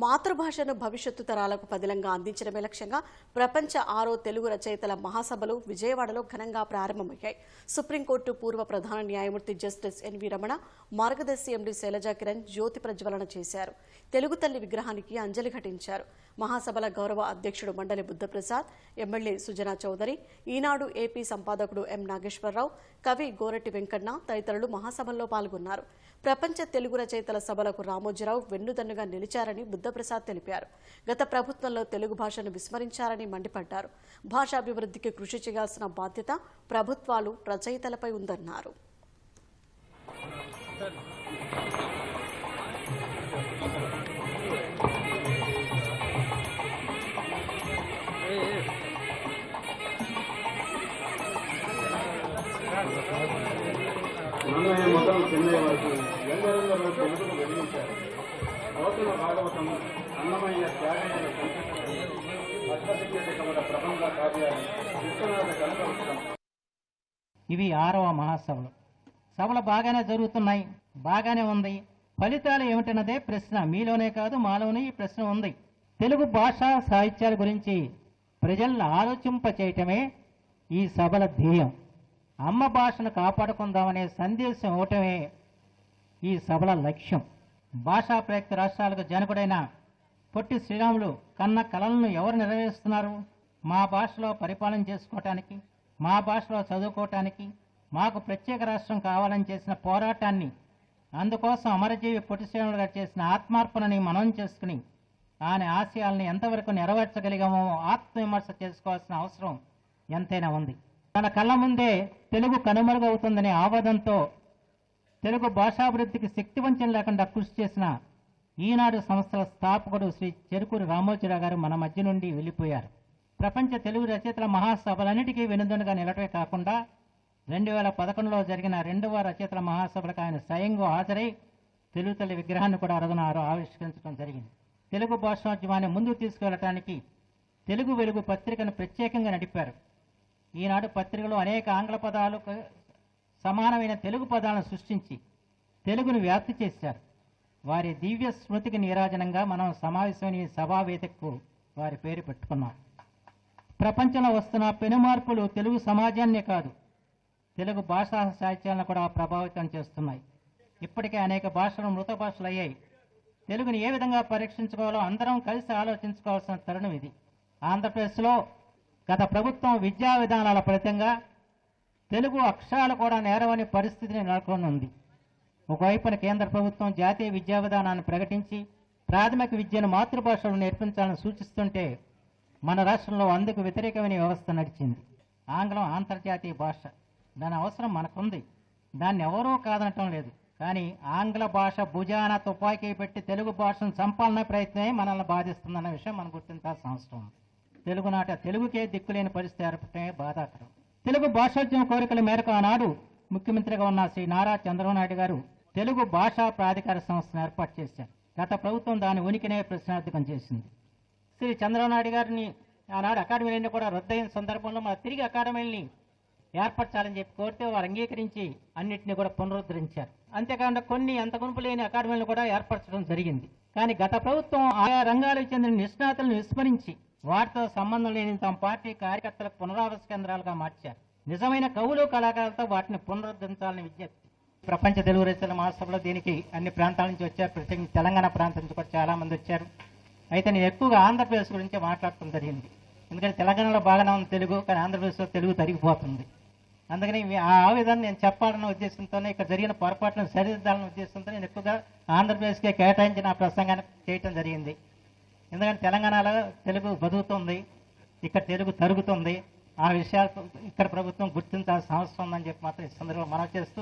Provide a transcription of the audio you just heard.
మాతృభాషను భవిష్యత్తు తరాలకు పదిలంగా అందించడమే లక్ష్యంగా ప్రపంచ ఆరో తెలుగు రచయితల మహాసభలు విజయవాడలో ఘనంగా ప్రారంభమయ్యాయి. సుప్రీంకోర్టు పూర్వ ప్రధాన న్యాయమూర్తి జస్టిస్ ఎన్వి రమణ మార్గదర్శి ఎండి శైలజా కిరణ్ జ్యోతి ప్రజ్వలన చేశారు. తెలుగు తల్లి విగ్రహానికి అంజలి ఘటించారు. మహాసభల గౌరవ అధ్యక్షుడు మండలి బుద్ధప్రసాద్ ఎమ్మెల్యే సుజనా చౌదరి ఈనాడు ఏపీ సంపాదకుడు ఎం నాగేశ్వరరావు కవి గోరటి వెంకన్న తదితరులు మహాసభల్లో పాల్గొన్నారు. ప్రపంచ తెలుగు రచయితల సభలకు రామోజీరావు వెన్నుదన్నుగా నిలిచారని బుద్ధప్రసాద్ తెలిపారు. గత ప్రభుత్వంలో తెలుగు భాషను విస్మరించారని మండిపడ్డారు. భాషాభివృద్ధికి కృషి చేయాల్సిన బాధ్యత ప్రభుత్వాలు రచయితలపై ఉందన్నారు. మొత్తం చెన్నై వరకు. భక్తుల భాగవతం అన్నమయ్య త్యాగయ్య అద్భుత ప్రబంధ కావ్యాలు విశ్వనాథ కనకవృక్షం ఇవి ఆరవ మహాసభలు సభలు బాగానే జరుగుతున్నాయి బాగానే ఉంది. ఫలితాలు ఏమిటన్నదే ప్రశ్న. మీలోనే కాదు మాలోనే ఈ ప్రశ్న ఉంది. తెలుగు భాషా సాహిత్యాల గురించి ప్రజలను ఆలోచింప చేయటమే ఈ సభల ధ్యేయం. అమ్మ భాషను కాపాడుకుందామనే సందేశం ఇవ్వటమే ఈ సభల లక్ష్యం. భాషా ప్రయుక్త రాష్ట్రాలకు జనకుడైన పొట్టి శ్రీరాములు కన్న కళలను ఎవరు నెరవేరుస్తున్నారు? మా భాషలో పరిపాలన చేసుకోవటానికి మా భాషలో చదువుకోవటానికి మాకు ప్రత్యేక రాష్ట్రం కావాలని చేసిన పోరాటాన్ని అందుకోసం అమరజీవి పొట్టి శ్రీరాములు గారు చేసిన ఆత్మార్పణని మనం చేసుకుని ఆయన ఆశయాల్ని ఎంతవరకు నెరవేర్చగలిగామో ఆత్మవిమర్శ చేసుకోవాల్సిన అవసరం ఎంతైనా ఉంది. తన కళ్ళ ముందే తెలుగు కనుమరుగవుతుందనే ఆవాదంతో తెలుగు భాషాభివృద్ధికి శక్తి వంచన లేకుండా కృషి చేసిన ఈనాడు సంస్థల స్థాపకుడు శ్రీ చెరుకూరి రామోజీరావు గారు మన మధ్య నుండి వెళ్ళిపోయారు. ప్రపంచ తెలుగు రచయితల మహాసభలన్నిటికీ వెనుదనుగా నిలటమే కాకుండా రెండు వేల పదకొండులో జరిగిన రెండవ రచయితల మహాసభలకు ఆయన స్వయంగా హాజరై తెలుగు తల్లి విగ్రహాన్ని కూడా అరదనారు ఆవిష్కరించడం జరిగింది. తెలుగు భాషోద్యమాన్ని ముందుకు తీసుకువెళ్ళటానికి తెలుగు వెలుగు పత్రికను ప్రత్యేకంగా నడిపారు. ఈనాడు పత్రికలో అనేక ఆంగ్ల పదాలు సమానమైన తెలుగు పదాలను సృష్టించి తెలుగును వ్యాప్తి చేశారు. వారి దివ్య స్మృతికి నీరాజనంగా మనం సమావేశమైన ఈ సభా వారి పేరు పెట్టుకున్నాం. ప్రపంచంలో వస్తున్న పెనుమార్పులు తెలుగు సమాజాన్నే కాదు తెలుగు భాషా సాహిత్యాలను కూడా ప్రభావితం చేస్తున్నాయి. ఇప్పటికే అనేక భాషలు మృత భాషలు అయ్యాయి. తెలుగుని ఏ విధంగా పరీక్షించుకోవాలో అందరం కలిసి ఆలోచించుకోవాల్సిన తరుణం ఇది. ఆంధ్రప్రదేశ్లో గత ప్రభుత్వం విద్యా విధానాల ఫలితంగా తెలుగు అక్షరాలు కూడా నేరవని పరిస్థితిని నెలకొని ఉంది ఒకవైపున కేంద్ర ప్రభుత్వం జాతీయ విద్యా విధానాన్ని ప్రకటించి ప్రాథమిక విద్యను మాతృభాషలో నేర్పించాలని సూచిస్తుంటే మన రాష్ట్రంలో అందుకు వ్యతిరేకమైన వ్యవస్థ నడిచింది. ఆంగ్లం అంతర్జాతీయ భాష. దాని అవసరం మనకుంది. దాన్ని ఎవరూ కాదనటం లేదు. కానీ ఆంగ్ల భాష భుజాన తుపాకీ పెట్టి తెలుగు భాషను చంపాలనే ప్రయత్నమే మనల్ని బాధిస్తుందన్న విషయం మనం గుర్తించాల్సిన అవసరం ఉంది. తెలుగునాట తెలుగుకే దిక్కులేని పరిస్థితి ఏర్పడటమే బాధాకరం. తెలుగు భాషోద్యమ కోరికల మేరకు ఆనాడు ముఖ్యమంత్రిగా ఉన్న శ్రీ నారా చంద్రబాబు నాయుడు గారు తెలుగు భాషా ప్రాధికార సంస్థను ఏర్పాటు చేశారు. గత ప్రభుత్వం దాని ఉనికినే ప్రశ్నార్థకం చేసింది. శ్రీ చంద్రబాబు నాయుడు గారిని ఆనాడు అకాడమీలన్నీ కూడా రద్దయిన సందర్భంలో మన తిరిగి అకాడమీలని ఏర్పరచాలని చెప్పి కోరితే వారు అంగీకరించి అన్నింటినీ కూడా పునరుద్ధరించారు. అంతేకాకుండా కొన్ని అంత గుంపు లేని అకాడమీలను కూడా ఏర్పరచడం జరిగింది. కానీ గత ప్రభుత్వం ఆయా రంగాలకు చెందిన నిష్ణాతులను విస్మరించి వాటితో సంబంధం లేని తమ పార్టీ కార్యకర్తలకు పునరావాస కేంద్రాలుగా మార్చారు. నిజమైన కవులు కళాకారులతో వాటిని పునరుద్ధరించాలని విజ్ఞప్తి. ప్రపంచ తెలుగు రచనల మహాసభలో దీనికి అన్ని ప్రాంతాల నుంచి వచ్చారు. ప్రత్యేకించి తెలంగాణ ప్రాంతం నుంచి కూడా చాలా మంది వచ్చారు. అయితే నేను ఎక్కువగా ఆంధ్రప్రదేశ్ గురించి మాట్లాడటం జరిగింది. ఎందుకంటే తెలంగాణలో బాగానే ఉంది తెలుగు కానీ ఆంధ్రప్రదేశ్లో తెలుగు తరిగిపోతుంది. అందుకని ఆ విధాన్ని నేను చెప్పాలన్న ఉద్దేశంతోనే ఇక్కడ జరిగిన పొరపాట్లను సరిదిద్దాలన్న ఉద్దేశంతో నేను ఎక్కువగా ఆంధ్రప్రదేశ్కే కేటాయించిన ప్రసంగాన్ని చేయటం జరిగింది. ఎందుకంటే తెలంగాణలో తెలుగు బతుకుతుంది ఇక్కడ తెలుగు తరుగుతుంది. ఆ విషయాలు ఇక్కడ ప్రభుత్వం గుర్తించాల్సిన అవసరం ఉందని చెప్పి మాత్రం ఈ సందర్భంలో మనం చేస్తూ